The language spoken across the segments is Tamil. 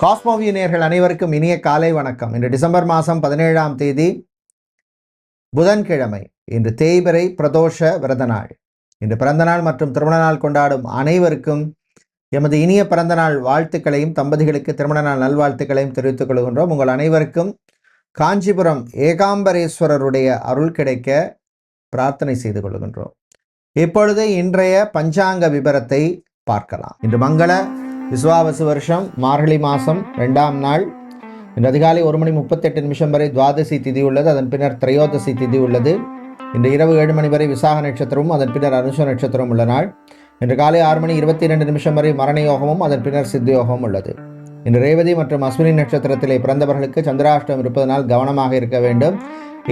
காஸ்மோவிய நேர்கள் அனைவருக்கும் இனிய காலை வணக்கம். இன்று டிசம்பர் மாதம் பதினேழாம் தேதி புதன்கிழமை இன்று தேய்பிரை பிரதோஷ விரத நாள். இன்று பிறந்தநாள் மற்றும் திருமண நாள் கொண்டாடும் அனைவருக்கும் எமது இனிய பிறந்தநாள் வாழ்த்துக்களையும் தம்பதிகளுக்கு திருமண நாள் நல்வாழ்த்துக்களையும் தெரிவித்துக் கொள்கின்றோம். உங்கள் அனைவருக்கும் காஞ்சிபுரம் ஏகாம்பரேஸ்வரருடைய அருள் கிடைக்க பிரார்த்தனை செய்து கொள்கின்றோம். இப்பொழுது இன்றைய பஞ்சாங்க விபரத்தை பார்க்கலாம். இன்று மங்கள விஸ்வாவசு வருஷம் மார்கழி மாதம் ரெண்டாம் நாள். இன்று அதிகாலை ஒரு மணி முப்பத்தெட்டு நிமிஷம் வரை துவாதசி திதி உள்ளது. அதன் பின்னர் திரையோதசி திதி உள்ளது. இன்று இரவு ஏழு மணி வரை விசாக நட்சத்திரமும் அதன் பின்னர் அனுஷ நட்சத்திரமும் உள்ள நாள். இன்று காலை ஆறு மணி இருபத்தி ரெண்டு நிமிஷம் வரை மரண யோகமும் அதன் பின்னர் சித்த யோகமும் உள்ளது. இன்று ரேவதி மற்றும் அஸ்வினி நட்சத்திரத்திலே பிறந்தவர்களுக்கு சந்திராஷ்டம் இருப்பதனால் கவனமாக இருக்க வேண்டும்.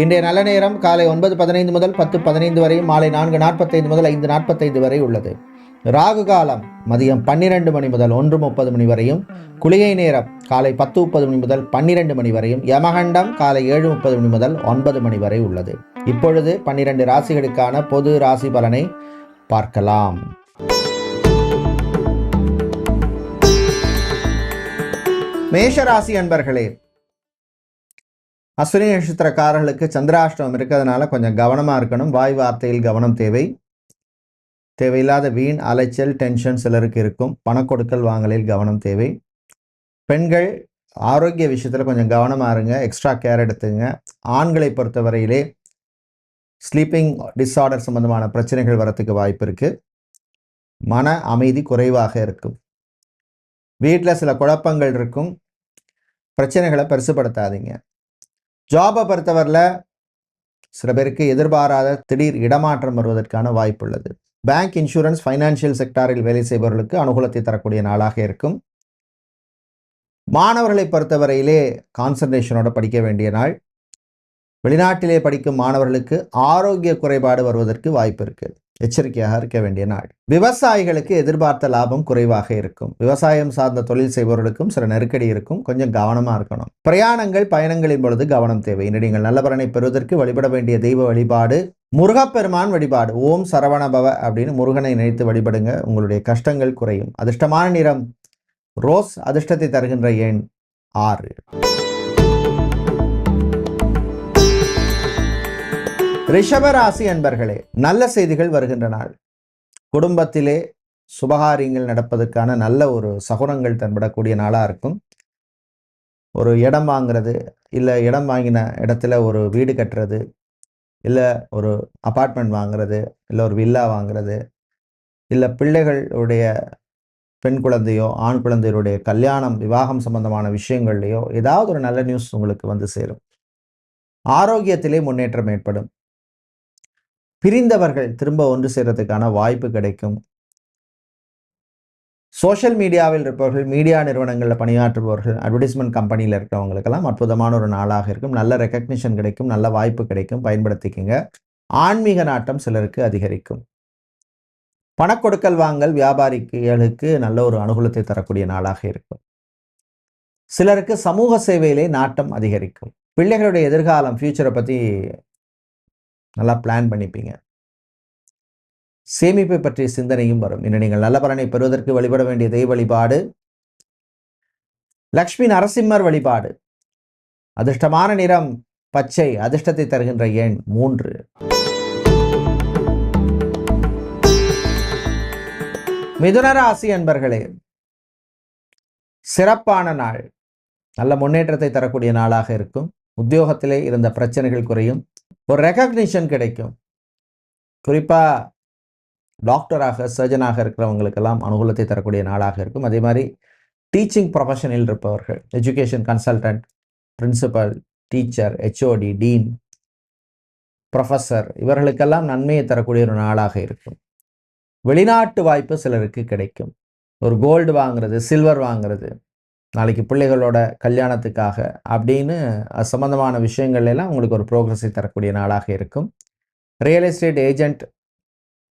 இன்றைய நல்ல நேரம் காலை ஒன்பது பதினைந்து முதல் பத்து பதினைந்து வரையும் மாலை நான்கு நாற்பத்தைந்து முதல் ஐந்து நாற்பத்தைந்து வரை உள்ளது. ராகு காலம் மதியம் பன்னிரண்டு மணி முதல் ஒன்று முப்பது மணி வரையும் குளிகை நேரம் காலை பத்து முப்பது மணி முதல் பன்னிரண்டு மணி வரையும் யமகண்டம் காலை ஏழு முப்பது மணி முதல் ஒன்பது மணி வரை உள்ளது. இப்பொழுது பன்னிரண்டு ராசிகளுக்கான பொது ராசி பலனை பார்க்கலாம். மேஷ ராசி அன்பர்களே அஸ்வினி நட்சத்திரக்காரர்களுக்கு சந்திராஷ்டமம் இருக்கிறதுனால கொஞ்சம் கவனமாக இருக்கணும். வாய் வார்த்தையில் கவனம் தேவை. தேவையில்லாத வீண் அலைச்சல் டென்ஷன் சிலருக்கு இருக்கும். பணக்கொடுக்கல் வாங்கலில் கவனம் தேவை. பெண்கள் ஆரோக்கிய விஷயத்தில் கொஞ்சம் கவனமாக இருங்க. எக்ஸ்ட்ரா கேர் எடுத்துங்க. ஆண்களை பொறுத்தவரையிலே ஸ்லீப்பிங் டிஸார்டர் சம்பந்தமான பிரச்சனைகள் வரத்துக்கு வாய்ப்பு இருக்குது மன அமைதி குறைவாக இருக்கும். வீட்டில் சில குழப்பங்கள் இருக்கும். பிரச்சனைகளை பெருசுப்படுத்தாதீங்க ஜாபை பொறுத்தவரையில் சில பேருக்கு எதிர்பாராத திடீர் இடமாற்றம் வருவதற்கான வாய்ப்பு உள்ளது. பேங்க் இன்சூரன்ஸ் ஃபைனான்சியல் செக்டாரில் வேலை செய்பவர்களுக்கு அனுகூலத்தை தரக்கூடிய நாளாக இருக்கும். மாணவர்களை பொறுத்தவரையிலே கான்சன்ட்ரேஷனோட படிக்க வேண்டிய நாள். வெளிநாட்டிலே படிக்கும் மாணவர்களுக்கு ஆரோக்கிய குறைபாடு வருவதற்கு வாய்ப்பு இருக்குது எச்சரிக்கையாக இருக்க வேண்டிய நாள். விவசாயிகளுக்கு எதிர்பார்த்த லாபம் குறைவாக இருக்கும். விவசாயம் சார்ந்த தொழில் செய்பவர்களுக்கும் சில நெருக்கடி இருக்கும். கொஞ்சம் கவனமாக இருக்கணும். பிரயாணங்கள் பயணங்களின் பொழுது கவனம் தேவை. இன்று நீங்கள் நல்ல பலனை பெறுவதற்கு வழிபட வேண்டிய தெய்வ வழிபாடு முருகப்பெருமான் வழிபாடு. ஓம் சரவணபவ அப்படின்னு முருகனை நினைத்து வழிபடுங்க. உங்களுடைய கஷ்டங்கள் குறையும். அதிர்ஷ்டமான நிறம் ரோஸ் அதிர்ஷ்டத்தை தருகின்ற எண் ஆறு. ரிஷபராசி அன்பர்களே நல்ல செய்திகள் வருகின்ற நாள். குடும்பத்திலே சுபகாரியங்கள் நடப்பதற்கான நல்ல ஒரு சகுனங்கள் தென்படக்கூடிய நாளாக இருக்கும். ஒரு இடம் வாங்குறது இல்லை இடம் வாங்கின இடத்துல ஒரு வீடு கட்டுறது இல்லை ஒரு அப்பார்ட்மெண்ட் வாங்குறது இல்லை ஒரு வில்லா வாங்குறது இல்லை பிள்ளைகளுடைய பெண் குழந்தையோ ஆண் குழந்தைகளுடைய கல்யாணம் விவாகம் சம்பந்தமான விஷயங்கள்லையோ ஏதாவது ஒரு நல்ல நியூஸ் உங்களுக்கு வந்து சேரும். ஆரோக்கியத்திலே முன்னேற்றம் ஏற்படும். பிரிந்தவர்கள் திரும்ப ஒன்று சேர்றதுக்கான வாய்ப்பு கிடைக்கும். சோஷியல் மீடியாவில் இருப்பவர்கள் மீடியா நிறுவனங்களில் பணியாற்றுபவர்கள் அட்வர்டைஸ்மெண்ட் கம்பெனியில் இருக்கிறவங்களுக்கெல்லாம் அற்புதமான ஒரு நாளாக இருக்கும். நல்ல ரெக்கக்னிஷன் கிடைக்கும் நல்ல வாய்ப்பு கிடைக்கும். பயன்படுத்திக்கங்க. ஆன்மீக நாட்டம் சிலருக்கு அதிகரிக்கும். பணக்கொடுக்கல் வாங்கல் வியாபாரிகளுக்கு நல்ல ஒரு அனுகூலத்தை தரக்கூடிய நாளாக இருக்கும். சிலருக்கு சமூக சேவையிலே நாட்டம் அதிகரிக்கும். பிள்ளைகளுடைய எதிர்காலம் ஃபியூச்சரை பற்றி நல்லா பிளான் பண்ணிப்பீங்க. சேமிப்பை பற்றிய சிந்தனையும் வரும். இன்று நீங்கள் நல்ல பலனை பெறுவதற்கு வழிபட வேண்டிய தெய்வ வழிபாடு. லக்ஷ்மி நரசிம்மர் வழிபாடு. அதிர்ஷ்டமான நிறம் பச்சை அதிர்ஷ்டத்தை தருகின்ற எண் மூன்று. மிதுன ராசி அன்பர்களே சிறப்பான நாள். நல்ல முன்னேற்றத்தை தரக்கூடிய நாளாக இருக்கும். உத்தியோகத்திலே இருந்த பிரச்சனைகள் குறையும். ஒரு ரெக்கக்னிஷன் கிடைக்கும். குறிப்பாக டாக்டராக சர்ஜனாக இருக்கிறவங்களுக்கெல்லாம் அனுகூலத்தை தரக்கூடிய நாளாக இருக்கும். அதே மாதிரி டீச்சிங் ப்ரொஃபஷனில் இருப்பவர்கள் education consultant principal teacher HOD dean professor இவர்களுக்கெல்லாம் நன்மையை தரக்கூடிய ஒரு நாளாக இருக்கும். வெளிநாட்டு வாய்ப்பு சிலருக்கு கிடைக்கும். ஒரு கோல்டு வாங்குறது சில்வர் வாங்குறது நாளைக்கு பிள்ளைகளோட கல்யாணத்துக்காக அப்படின்னு சம்மந்தமான சம்பந்தமான விஷயங்கள் எல்லாம் உங்களுக்கு ஒரு ப்ரோக்ரஸை தரக்கூடிய நாளாக இருக்கும். ரியல் எஸ்டேட் ஏஜென்ட்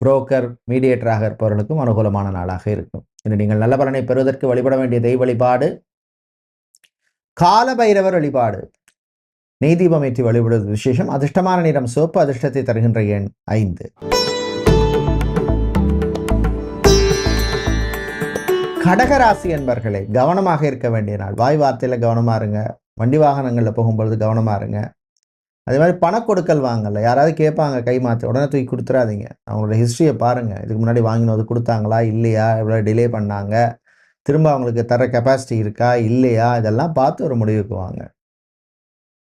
புரோக்கர் மீடியேட்டராக இருப்பவர்களுக்கும் அனுகூலமான நாளாக இருக்கும். இன்று நீங்கள் நல்ல பலனை பெறுவதற்கு வழிபட வேண்டிய தெய்வ வழிபாடு காலபைரவர் வழிபாடு நெய் தீபம் ஏற்றி வழிபடுவது விசேஷம். அதிர்ஷ்டமான நிறம் சோப்பு அதிர்ஷ்டத்தை தருகின்ற எண் ஐந்து. கடகராசி என்பர்களே கவனமாக இருக்க வேண்டிய நாள். வாய் வார்த்தையில் கவனமாக இருங்க. வண்டி வாகனங்களில் போகும்பொழுது கவனமாக இருங்க. அதே மாதிரி பணக்கொடுக்கல் வாங்கல. யாராவது கேட்பாங்க கை மாற்ற உடனே தூக்கி கொடுத்துறாதீங்க. அவங்களோட ஹிஸ்ட்ரியை பாருங்கள் இதுக்கு முன்னாடி வாங்கினது கொடுத்தாங்களா இல்லையா? எவ்வளோ டிலே பண்ணாங்க. திரும்ப அவங்களுக்கு தர கெப்பாசிட்டி இருக்கா இல்லையா? இதெல்லாம் பார்த்து ஒரு முடிவுக்கு வாங்க.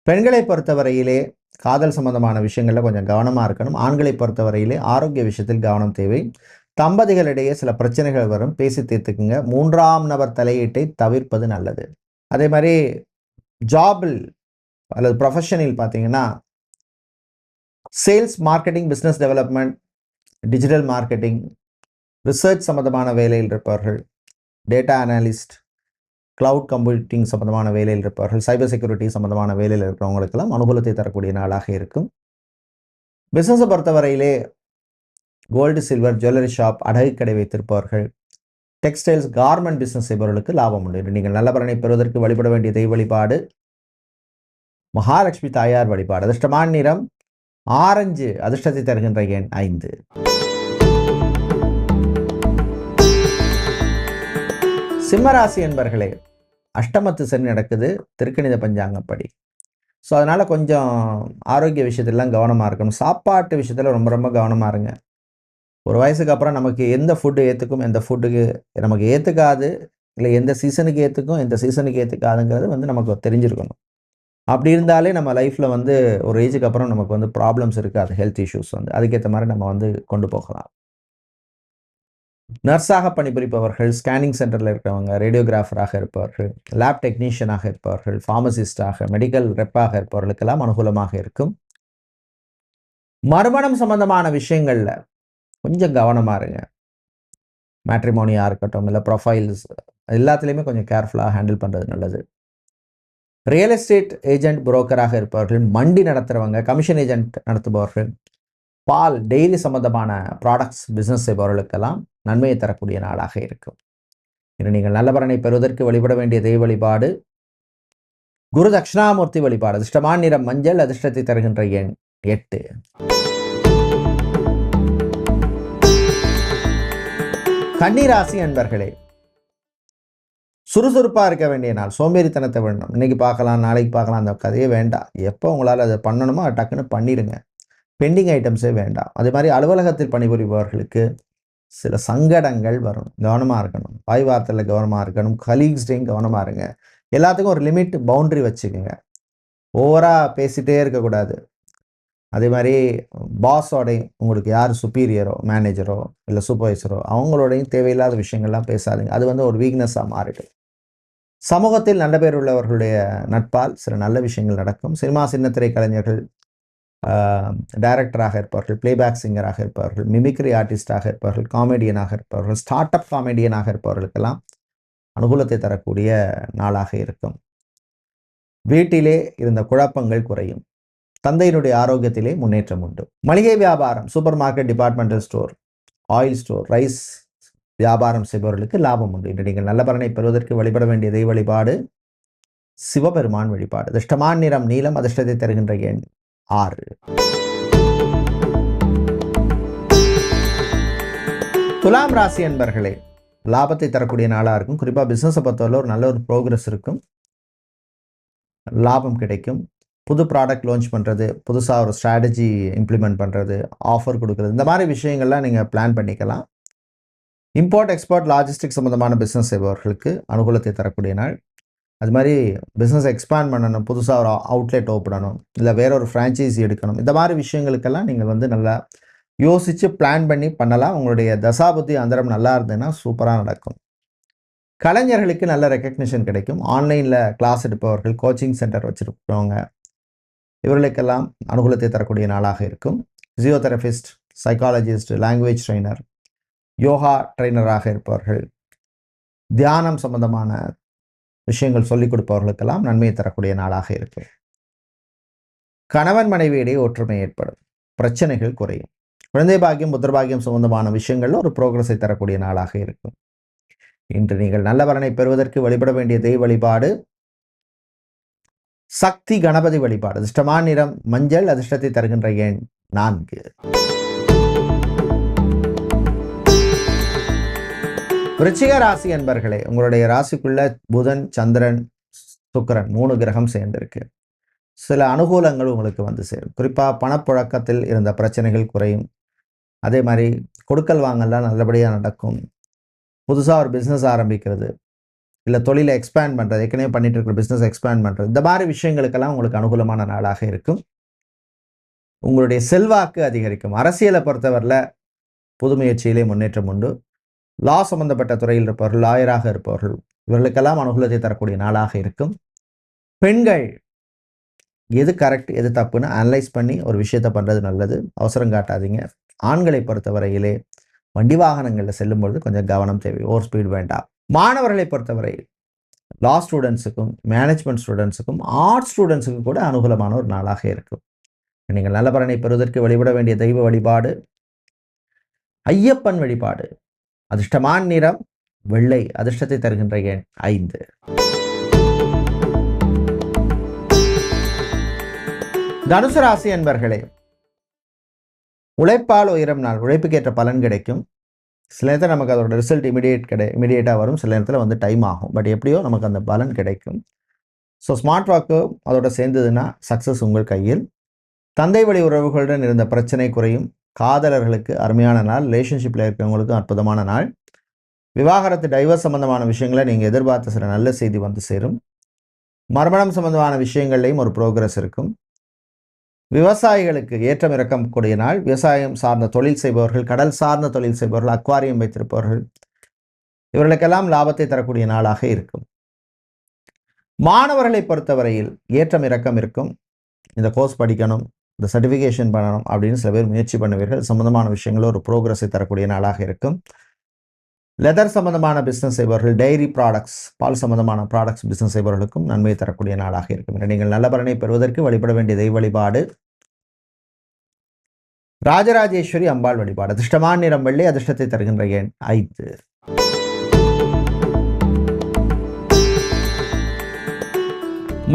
பெண்களை பொறுத்தவரையிலே காதல் சம்பந்தமான விஷயங்களில் கொஞ்சம் கவனமாக இருக்கணும். ஆண்களை பொறுத்தவரையிலே ஆரோக்கிய விஷயத்தில் கவனம் தேவை. தம்பதிகளிடையே சில பிரச்சனைகள் வரும். பேசி தீர்த்துக்குங்க. மூன்றாம் நபர் தலையீட்டை தவிர்ப்பது நல்லது. அதே மாதிரி ஜாபில் அல்லது ப்ரொஃபஷனில் பார்த்தீங்கன்னா sales marketing business development digital marketing research சம்மந்தமான வேலையில் இருப்பவர்கள் டேட்டா அனாலிஸ்ட் கிளவுட் கம்ப்யூட்டிங் சம்மந்தமான வேலையில் இருப்பவர்கள் சைபர் செக்யூரிட்டி சம்மந்தமான வேலையில் இருக்கிறவங்களுக்கெல்லாம் அனுகூலத்தை தரக்கூடிய நாளாக இருக்கும். பிஸ்னஸை பொறுத்தவரையிலே கோல்டு சில்வர் ஜுவல்லரி ஷாப் அடகு கடை வைத்திருப்பவர்கள். டெக்ஸ்டைல்ஸ் கார்மெண்ட் பிஸ்னஸ் செய்பவர்களுக்கு லாபம் உண்டு. நீங்கள் நல்ல பலனை பெறுவதற்கு வழிபட வேண்டிய தெய்வ வழிபாடு மகாலட்சுமி தாயார் வழிபாடு. அதிர்ஷ்டமான நிறம் ஆரஞ்சு அதிர்ஷ்டத்தை தருகின்ற எண் ஐந்து. சிம்மராசி என்பர்களே அஷ்டமத்து சனி நடக்குது திருக்கணித பஞ்சாங்கப்படி. ஸோ அதனால் கொஞ்சம் ஆரோக்கிய விஷயத்திலாம் கவனமாக இருக்கணும். சாப்பாட்டு விஷயத்தில் ரொம்ப ரொம்ப கவனமாக இருங்க. ஒரு வயசுக்கு அப்புறம் நமக்கு எந்த ஃபுட்டு ஏற்றுக்கும் எந்த ஃபுட்டுக்கு நமக்கு ஏற்றுக்காது இல்லை எந்த சீசனுக்கு ஏற்றுக்கும் எந்த சீசனுக்கு ஏற்றுக்காதுங்கிறது வந்து நமக்கு தெரிஞ்சிருக்கணும். அப்படி இருந்தாலே நம்ம லைஃப்பில் வந்து ஒரு ஏஜுக்கு அப்புறம் நமக்கு வந்து ப்ராப்ளம்ஸ் இருக்காது ஹெல்த் இஷ்யூஸ் வந்து. அதுக்கேற்ற மாதிரி நம்ம வந்து கொண்டு போகலாம். நர்ஸாக பணிபுரிப்பவர்கள் ஸ்கேனிங் சென்டரில் இருக்கிறவங்க ரேடியோகிராஃபராக இருப்பவர்கள் லேப் டெக்னீஷியனாக இருப்பவர்கள் ஃபார்மசிஸ்டாக மெடிக்கல் ரெப்பாக இருப்பவர்களுக்கெல்லாம் அனுகூலமாக இருக்கும். மறுமணம் சம்பந்தமான விஷயங்களில் கொஞ்சம் கவனமாக இருங்க. மேட்ரிமோனியாக இருக்கட்டும் இல்லை ப்ரொஃபைல்ஸ் எல்லாத்துலேயுமே கொஞ்சம் கேர்ஃபுல்லாக ஹேண்டில் பண்ணுறது நல்லது. ரியல் எஸ்டேட் ஏஜென்ட் புரோக்கராக இருப்பவர்கள் மண்டி நடத்துகிறவங்க கமிஷன் ஏஜென்ட் நடத்துபவர்கள் பால் டெய்லி சம்மந்தமான ப்ராடக்ட்ஸ் பிஸ்னஸ் செய்பவர்களுக்கெல்லாம் நன்மையை தரக்கூடிய நாளாக இருக்கும். இன்று நீங்கள் நல்ல பலனை பெறுவதற்கு வழிபட வேண்டிய தெய்வ வழிபாடு குரு தட்சிணாமூர்த்தி வழிபாடு அதிர்ஷ்டமான நிறம் மஞ்சள் அதிர்ஷ்டத்தை தருகின்ற எண் எட்டு. கன்னிராசி அன்பர்களே சுறுசுறுப்பாக இருக்க வேண்டிய நாள் சோம்பேறித்தனத்தை வேணும் இன்னைக்கு பார்க்கலாம் நாளைக்கு பார்க்கலாம் அந்த கதையே வேண்டாம். எப்போ உங்களால் அதை பண்ணணுமோ டக்குன்னு பண்ணிடுங்க. பெண்டிங் ஐட்டம்ஸே வேண்டாம். அதே மாதிரி அலுவலகத்தில் பணிபுரிபவர்களுக்கு சில சங்கடங்கள் வரும் கவனமாக இருக்கணும். வாய் வார்த்தையில் கவனமாக இருக்கணும். கலீக்ஸ்டையும் கவனமாக இருங்க. எல்லாத்துக்கும் ஒரு லிமிட் பவுண்ட்ரி வச்சுக்கோங்க. ஓவராக பேசிகிட்டே இருக்கக்கூடாது. அதே மாதிரி பாஸோடையும் உங்களுக்கு யார் சுப்பீரியரோ மேனேஜரோ இல்லை சூப்பர்வைசரோ அவங்களோடையும் தேவையில்லாத விஷயங்கள்லாம் பேசாதீங்க. அது வந்து ஒரு வீக்னஸாக மாறிடும். சமூகத்தில் நல்ல பேர் உள்ளவர்களுடைய நட்பால் சில நல்ல விஷயங்கள் நடக்கும். சினிமா சின்னத்திரை கலைஞர்கள் டைரக்டராக இருப்பவர்கள் பிளேபேக் சிங்கராக இருப்பவர்கள் மிமிக்ரி ஆர்டிஸ்டாக இருப்பவர்கள் காமெடியனாக இருப்பவர்கள் ஸ்டார்ட் அப் காமெடியனாக இருப்பவர்களுக்கெல்லாம் அனுகூலத்தை தரக்கூடிய நாளாக இருக்கும். வீட்டிலே இருந்த குழப்பங்கள் குறையும். தந்தையினுடைய ஆரோக்கியத்திலே முன்னேற்றம் உண்டு. மளிகை வியாபாரம் super market departmental store oil store rice வியாபாரம் செய்பவர்களுக்கு லாபம் உண்டு. இன்று நீங்கள் நல்ல பலனை பெறுவதற்கு வழிபட வேண்டிய தெய்வ வழிபாடு சிவபெருமான் வழிபாடு. அதிர்ஷ்டமான நிறம் நீளம் அதிர்ஷ்டத்தை தருகின்ற எண் ஆறு. துலாம் ராசி என்பர்களே லாபத்தை தரக்கூடிய நாளாக இருக்கும். குறிப்பாக பிஸ்னஸை பொறுத்தவரை ஒரு நல்ல ஒரு ப்ரோக்ரஸ் இருக்கும். லாபம் கிடைக்கும். புது ப்ராடக்ட் லான்ச் பண்ணுறது புதுசாக ஒரு ஸ்ட்ராட்டஜி இம்ப்ளிமெண்ட் பண்ணுறது ஆஃபர் கொடுக்குறது இந்த மாதிரி விஷயங்கள்லாம் நீங்கள் பிளான் பண்ணிக்கலாம். இம்போர்ட் எக்ஸ்போர்ட் லாஜிஸ்டிக் சம்மந்தமான பிஸ்னஸ் செய்பவர்களுக்கு அனுகூலத்தை தரக்கூடிய நாள். அது மாதிரி பிஸ்னஸ் எக்ஸ்பேண்ட் பண்ணணும் புதுசாக ஒரு அவுட்லெட் ஓப்படணும் இல்லை வேற ஒரு ஃப்ரான்ச்சைசி எடுக்கணும். இந்த மாதிரி விஷயங்களுக்கெல்லாம் நீங்கள் வந்து நல்லா யோசித்து பிளான் பண்ணி பண்ணலாம். உங்களுடைய தசாபுத்தி அந்தரம் நல்லா இருந்ததுன்னா சூப்பராக நடக்கும். கலைஞர்களுக்கு நல்ல ரெக்கக்னிஷன் கிடைக்கும். ஆன்லைனில் கிளாஸ் எடுப்பவர்கள் கோச்சிங் சென்டர் வச்சுருக்கிறவங்க இவர்களுக்கெல்லாம் அனுகூலத்தை தரக்கூடிய நாளாக இருக்கும். Physiotherapist psychologist language trainer yoga ட்ரைனராக இருப்பவர்கள் தியானம் சம்பந்தமான விஷயங்கள் சொல்லிக் கொடுப்பவர்களுக்கெல்லாம் நன்மையை தரக்கூடிய நாளாக இருக்கும். கணவன் மனைவியிடையே ஒற்றுமை ஏற்படும். பிரச்சனைகள் குறையும். குழந்தை பாக்கியம் புத்திரபாகியம் சம்பந்தமான விஷயங்கள்ல ஒரு ப்ரோக்ரஸை தரக்கூடிய நாளாக இருக்கும். இன்று நீங்கள் நல்ல பலனை பெறுவதற்கு வழிபட வேண்டிய தெய்வ வழிபாடு சக்தி கணபதி வழிபாடு. அதிர்ஷ்டமான நிறம் மஞ்சள் அதிர்ஷ்டத்தை தருகின்ற எண் நான்கு. விருச்சிக ராசி என்பர்களே உங்களுடைய ராசிக்குள்ள புதன் சந்திரன் சுக்கரன் மூணு கிரகம் சேர்ந்திருக்கு. சில அனுகூலங்கள் உங்களுக்கு வந்து சேரும். குறிப்பாக பணப்புழக்கத்தில் இருந்த பிரச்சனைகள் குறையும். அதே மாதிரி கொடுக்கல் வாங்கலாம் நல்லபடியாக நடக்கும். புதுசாக ஒரு பிஸ்னஸ் ஆரம்பிக்கிறது. இல்லை தொழிலை எக்ஸ்பேண்ட் பண்ணுறது ஏற்கனவே பண்ணிட்டு இருக்கிற பிஸ்னஸ் எக்ஸ்பேண்ட் பண்ணுறது இந்த மாதிரி விஷயங்களுக்கெல்லாம் உங்களுக்கு அனுகூலமான நாளாக இருக்கும். உங்களுடைய செல்வாக்கு அதிகரிக்கும். அரசியலை பொறுத்தவரையில் புது முயற்சியிலே முன்னேற்றம் உண்டு. லா சம்பந்தப்பட்ட துறையில் இருப்பவர்கள் லாயராக இருப்பவர்கள் இவர்களுக்கெல்லாம் அனுகூலத்தை தரக்கூடிய நாளாக இருக்கும். பெண்கள் எது கரெக்ட் எது தப்புன்னு அனலைஸ் பண்ணி ஒரு விஷயத்த பண்ணுறது நல்லது. அவசரம் காட்டாதீங்க. ஆண்களை பொறுத்தவரையிலே வண்டி வாகனங்களில் செல்லும்பொழுது கொஞ்சம் கவனம் தேவை. ஓவர் ஸ்பீட் வேண்டாம். மாணவர்களை பொறுத்தவரை லா ஸ்டூடெண்ட்ஸுக்கும் மேனேஜ்மெண்ட் ஸ்டூடெண்ட்ஸுக்கும் ஆர்ட் ஸ்டூடெண்ட்ஸுக்கும் கூட அனுகூலமான ஒரு நாளாக இருக்கும். நீங்கள் நல்ல பலனை பெறுவதற்கு வழிபட வேண்டிய தெய்வ வழிபாடு ஐயப்பன் வழிபாடு அதிர்ஷ்டமான நிறம் வெள்ளை அதிர்ஷ்டத்தை தருகின்ற எண் ஐந்து. தனுசு ராசி என்பர்களே உழைப்பால் உயரம் நாள் உழைப்புக்கேற்ற பலன் கிடைக்கும். சில நேரத்தில் நமக்கு அதோட ரிசல்ட் இமிடியேட் கிடை இமிடியேட்டாக வரும். சில நேரத்தில் வந்து டைம் ஆகும். பட் எப்படியோ நமக்கு அந்த பலன் கிடைக்கும். ஸோ ஸ்மார்ட் வாக்கு அதோட சேர்ந்ததுன்னா சக்ஸஸ் உங்கள் கையில். தந்தை வழி உறவுகளுடன் இருந்த பிரச்சனை குறையும். காதலர்களுக்கு அருமையான நாள். ரிலேஷன்ஷிப்பில் இருக்கிறவங்களுக்கும் அற்புதமான நாள். விவாகரத்து டைவர்ஸ் சம்மந்தமான விஷயங்களை நீங்கள் எதிர்பார்த்த சில நல்ல செய்தி வந்து சேரும். மர்மணம் சம்மந்தமான விஷயங்கள்லையும் ஒரு ப்ரோக்ரஸ் இருக்கும். விவசாயிகளுக்கு ஏற்றம் இறக்கம் கூடிய நாள். விவசாயம் சார்ந்த தொழில் செய்பவர்கள் கடல் சார்ந்த தொழில் செய்பவர்கள் அக்வாரியம் வைத்திருப்பவர்கள் இவர்களுக்கெல்லாம் லாபத்தை தரக்கூடிய நாளாக இருக்கும். மாணவர்களை பொறுத்தவரையில் ஏற்றம் இறக்கம் இருக்கும். இந்த கோர்ஸ் படிக்கணும் இந்த சர்டிஃபிகேஷன் பண்ணணும் அப்படின்னு சில பேர் முயற்சி பண்ணுவீர்கள். சம்மந்தமான விஷயங்களும் ஒரு ப்ரோக்ரஸை தரக்கூடிய நாளாக இருக்கும். லெதர் சம்பந்தமான பிஸ்னஸ் செய்பவர்கள் டைரி ப்ராடக்ட்ஸ் பால் சம்பந்தமான ப்ராடக்ட்ஸ் பிஸ்னஸ் செய்பவர்களுக்கும் நன்மை தரக்கூடிய நாளாக இருக்கும். நீங்கள் நல்ல பலனை பெறுவதற்கு வழிபட வேண்டிய தெய்வ வழிபாடு ராஜராஜேஸ்வரி அம்பாள் வழிபாடு. அதிர்ஷ்டமான நிறம் வெள்ளி அதிர்ஷ்டத்தை தருகின்ற எண் ஐந்து.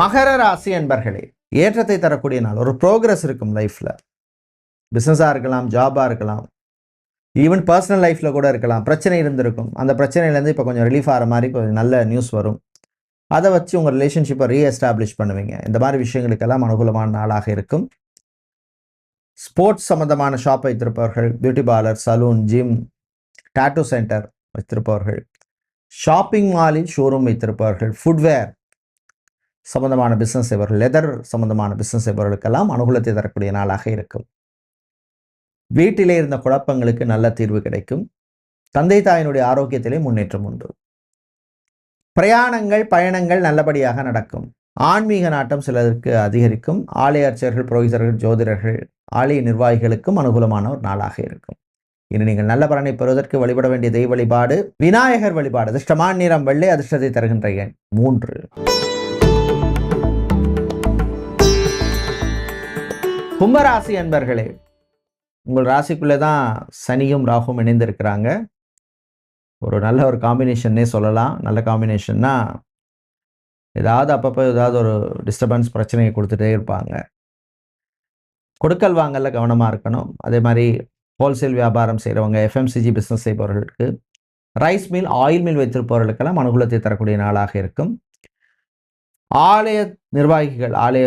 மகர ராசி என்பர்களே ஏற்றத்தை தரக்கூடிய நாள். ஒரு ப்ரோக்ரஸ் இருக்கும் லைஃப்பில் பிஸ்னஸாக இருக்கலாம் ஜாபாக இருக்கலாம். ஈவன் பர்சனல் லைஃப்பில் கூட இருக்கலாம். பிரச்சனை இருந்திருக்கும். அந்த பிரச்சனையிலேருந்து இப்போ கொஞ்சம் ரிலீஃப் ஆகிற மாதிரி கொஞ்சம் நல்ல நியூஸ் வரும். அதை வச்சு உங்கள் ரிலேஷன்ஷிப்பை ரீஎஸ்டாப்ளிஷ் பண்ணுவீங்க. இந்த மாதிரி விஷயங்களுக்கெல்லாம் அனுகூலமான நாளாக இருக்கும். ஸ்போர்ட்ஸ் சம்மந்தமான ஷாப் வைத்திருப்பவர்கள் beauty parlour salon gym tattoo centre வைத்திருப்பவர்கள் ஷாப்பிங் மாலில் ஷோரூம் வைத்திருப்பவர்கள் ஃபுட்வேர் சம்பந்தமான பிஸ்னஸ் செய்பவர்கள் லெதர் சம்பந்தமான பிஸ்னஸ் செய்பவர்களுக்கெல்லாம் அனுகூலத்தை தரக்கூடிய நாளாக இருக்கும். வீட்டிலே இருந்த குழப்பங்களுக்கு நல்ல தீர்வு கிடைக்கும். தந்தை தாயினுடைய ஆரோக்கியத்திலே முன்னேற்றம் உண்டு. பிரயாணங்கள் பயணங்கள் நல்லபடியாக நடக்கும். ஆன்மீக நாட்டம் சிலருக்கு அதிகரிக்கும். ஆலய அர்ச்சகர்கள் புரோகிதர்கள் ஜோதிடர்கள் ஆலய நிர்வாகிகளுக்கும் அனுகூலமான ஒரு நாளாக இருக்கும். இனி நீங்கள் நல்ல பலனை பெறுவதற்கு வழிபட வேண்டிய தெய்வ வழிபாடு விநாயகர் வழிபாடு அதிர்ஷ்டமான நிறம் வெள்ளை அதிர்ஷ்டத்தை தருகின்ற எண் மூன்று. கும்பராசி அன்பர்களே உங்கள் ராசிக்குள்ளே தான் சனியும் ராகும் இணைந்திருக்கிறாங்க. ஒரு நல்ல ஒரு காம்பினேஷன்னே சொல்லலாம். நல்ல காம்பினேஷன்னா ஏதாவது அப்பப்போ ஏதாவது ஒரு டிஸ்டர்பன்ஸ் பிரச்சனையை கொடுத்துட்டே இருப்பாங்க. கொடுக்கல் வாங்கல கவனமாக இருக்கணும். அதே மாதிரி ஹோல்சேல் வியாபாரம் செய்கிறவங்க எஃப்எம்சிஜி பிஸ்னஸ் செய்பவர்களுக்கு ரைஸ் மில் ஆயில் மில் வைத்திருப்பவர்களுக்கெல்லாம் அனுகூலத்தை தரக்கூடிய நாளாக இருக்கும். ஆலய நிர்வாகிகள் ஆலய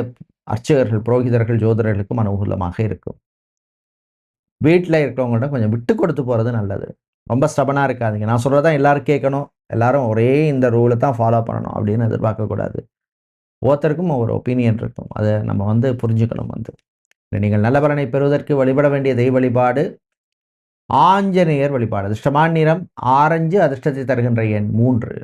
அர்ச்சகர்கள் புரோகிதர்கள் ஜோதிடர்களுக்கும் அனுகூலமாக இருக்கும். வீட்டில் இருக்கிறவங்கள்ட்ட கொஞ்சம் விட்டு கொடுத்து போகிறது நல்லது. ரொம்ப ஸ்டபனாக இருக்காதிங்க. நான் சொல்கிறதான் எல்லோரும் கேட்கணும். எல்லாரும் ஒரே இந்த ரூலை தான் ஃபாலோ பண்ணணும் அப்படின்னு எதிர்பார்க்கக்கூடாது ஒவ்வொருத்தருக்கும் ஒவ்வொரு ஒப்பீனியன் இருக்கும். அதை நம்ம வந்து புரிஞ்சுக்கணும் வந்து. நீங்கள் நல்ல பலனை பெறுவதற்கு வழிபட வேண்டிய தெய்வ வழிபாடு ஆஞ்சநேயர் வழிபாடு. அதிர்ஷ்டமான நிறம் ஆரஞ்சு அதிர்ஷ்டத்தை தருகின்ற எண் மூன்று.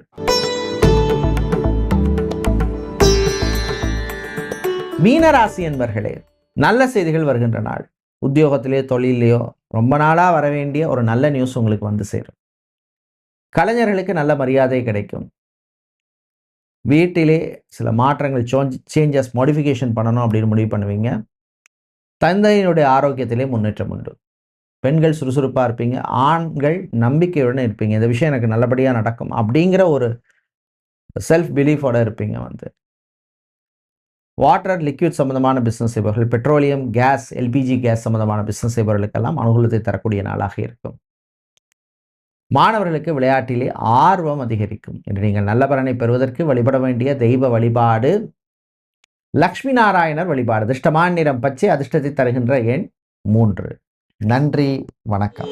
மீனராசி என்பர்களே நல்ல செய்திகள் வருகின்ற நாள். உத்தியோகத்திலேயோ தொழிலையோ ரொம்ப நாளாக வர வேண்டிய ஒரு நல்ல நியூஸ் உங்களுக்கு வந்து சேரும். கலைஞர்களுக்கு நல்ல மரியாதை கிடைக்கும். வீட்டிலே சில மாற்றங்கள் சேஞ்சஸ் மாடிஃபிகேஷன் பண்ணணும் அப்படின்னு முடிவு பண்ணுவீங்க. தந்தையினுடைய ஆரோக்கியத்திலே முன்னேற்றம் உண்டு. பெண்கள் சுறுசுறுப்பாக இருப்பீங்க ஆண்கள் நம்பிக்கையுடன் இருப்பீங்க இந்த விஷயம் எனக்கு நல்லபடியாக நடக்கும் அப்படிங்கிற ஒரு செல்ஃப் பிலீஃபோட இருப்பீங்க வந்து. வாட்டர் லிக்யூட் சம்மந்தமான பிஸ்னஸ் செய்பவர்கள் பெட்ரோலியம் கேஸ் எல்பிஜி கேஸ் சம்மந்தமான பிஸ்னஸ் செய்பவர்களுக்கெல்லாம் அனுகூலத்தை தரக்கூடிய நாளாக இருக்கும். மாணவர்களுக்கு விளையாட்டிலே ஆர்வம் அதிகரிக்கும். என்று நீங்கள் நல்ல பலனை பெறுவதற்கு வழிபட வேண்டிய தெய்வ வழிபாடு லக்ஷ்மி நாராயணர் வழிபாடு. அதிர்ஷ்டமான நிறம் பச்சை அதிர்ஷ்டத்தை தருகின்ற எண் மூன்று. நன்றி வணக்கம்.